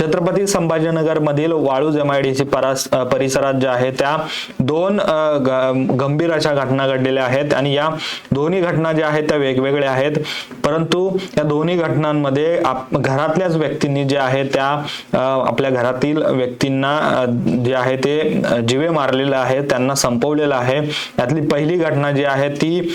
छत्रपती संभाजीनगर मधील वाळू एमआयडीसी परिसरात ज्या आहे त्या दोन ग- गंभीर अशा घटना घडलेल्या आहेत आणि या दोन्ही घटना ज्या आहेत त्या वेगवेगळ्या आहेत. परंतु या दोन्ही घटनांमध्ये आप- घरातल्याच व्यक्तींनी जे आहे त्या आपल्या घरातील व्यक्तींना जे आहे ते जीवे जिवे मारलेले आहे त्यांना संपवलेलं आहे. यातली पहिली घटना जी आहे ती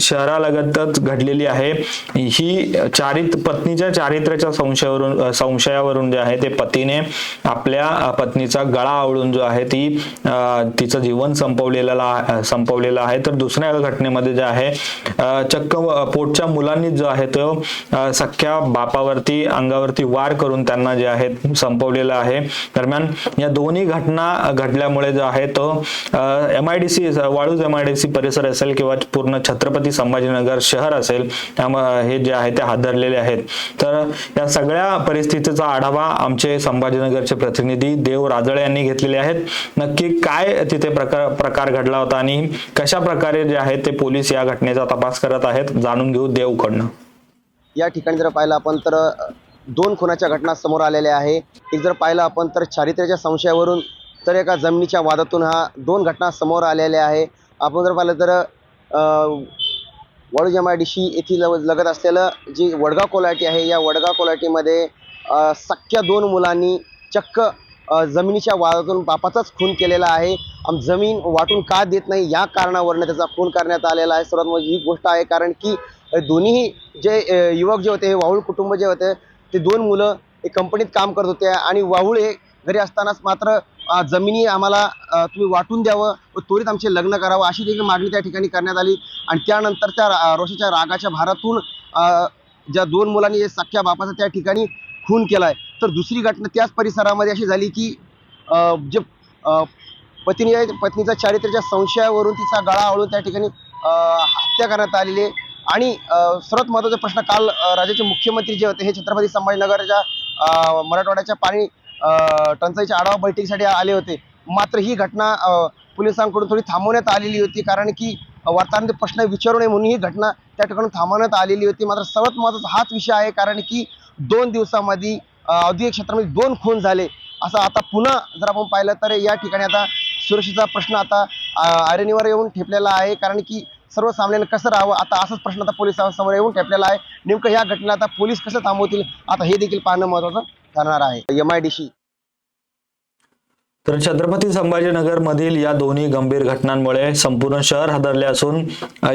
शहरालगतच घडलेली आहे. ही चारित पत्नीच्या चारित्र्याच्या संशयावरून संशयावरून जे आहे ते पतीने आपल्या पत्नीचा गळा आवळून जो आहे ती तिचं जीवन संपवलेलं संपवलेलं आहे. तर दुसऱ्या घटनेमध्ये जे आहे चक्क पोटच्या मुलांनी जो आहे तो सख्ख्या सख्या बापावरती अंगावरती वार करून त्यांना जे आहे संपवलेलं आहे. दरम्यान या दोन्ही घटना घडल्यामुळे जो आहे तो M I D C Waluj M I D C परिसर असेल किंवा पूर्ण छत्रपती संभाजीनगर शहर असेल हे जे आहे ते हादरलेले आहेत. तर या सगळ्या परिस्थितीचा आढावा आमचे संभाजीनगरचे प्रतिनिधी देव राजळे यांनी घेतलेले आहेत. नक्की काय तिथे प्रकार प्रकार घडला होता आणि कशा प्रकारे जे आहेत ते पोलीस या घटनेचा तपास करत आहेत जाणून घेऊ देवकडनं या ठिकाणी जर पाहिलं आपण तर दोन खुनाच्या घटना समोर आलेल्या आहे. एक जर पाहिलं आपण तर चारित्र्याच्या संशयावरून तर एका जमिनीच्या वादातून हा दोन घटना समोर आलेल्या आहे. आपण जर पाहिलं तर अ, येथील लगत असलेलं जी वडगाव कोलाटी आहे या वडगाव कोलाटीमध्ये सख्ख्या दोन मुलांनी चक्क जमिनीच्या वादातून बापाचाच खून केलेला आहे. जमीन वाटून का देत नाही या कारणावरनं त्याचा खून करण्यात आलेला आहे. सर्वात मोठी ही गोष्ट आहे कारण की दोन्हीही दोन्ही जे युवक जे होते हे वाहुळ कुटुंब जे होते ते दोन मुलं हे कंपनीत काम करत होते आणि वाहुळ हे घरी असतानाच मात्र जमिनी आम्हाला तुम्ही वाटून द्यावं व त्वरित आमचे लग्न करावं अशी देखील मागणी त्या ठिकाणी करण्यात आली. आणि त्यानंतर त्या रोषाच्या रागाच्या भारातून ज्या दोन मुलांनी सख्ख्या बापाचा त्या ठिकाणी खून केलाय. तर दुसरी घटना त्याच परिसरामध्ये अशी झाली की जे पत्नी आहे पत्नीचा चारित्र्याच्या संशयावरून तिचा गळा आळून त्या ठिकाणी हत्या करण्यात आलेली आहे. आणि सर्वात महत्त्वाचा प्रश्न काल राज्याचे मुख्यमंत्री जे होते हे छत्रपती संभाजीनगरच्या मराठवाड्याच्या पाणी टंचाईच्या आढावा बैठकीसाठी आले होते. मात्र ही घटना पोलिसांकडून थोडी थांबवण्यात आलेली होती कारण की वार्ताहरांचे प्रश्न विचारू नये म्हणून ही घटना त्या ठिकाणी थांबवण्यात आलेली होती. मात्र सर्वात महत्त्वाचा हाच विषय आहे कारण की दोन दिवसामध्ये औद्योगिक क्षेत्रामध्ये दोन खून झाले. असं आता पुन्हा जर आपण पाहिलं तर या ठिकाणी आता सुरक्षेचा प्रश्न आता आयरणीवर येऊन ठेपलेला आहे. कारण की सर्व सर्वसामान्यांनी कसं राहावं? आता असाच प्रश्न आता पोलिसांसमोर येऊन ठेपलेला आहे. नेमकं ह्या घटनेला आता पोलीस कसं थांबवतील? आता हे देखील पाहणं महत्वाचं ठरणार आहे. एम आय डी सी तर छत्रपती संभाजीनगर मधील या दोन्ही गंभीर घटनांमुळे संपूर्ण शहर हादरले असून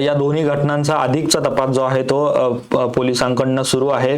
या दोन्ही घटनांचा अधिकचा तपास जो आहे तो पोलिसांकडनं सुरू आहे.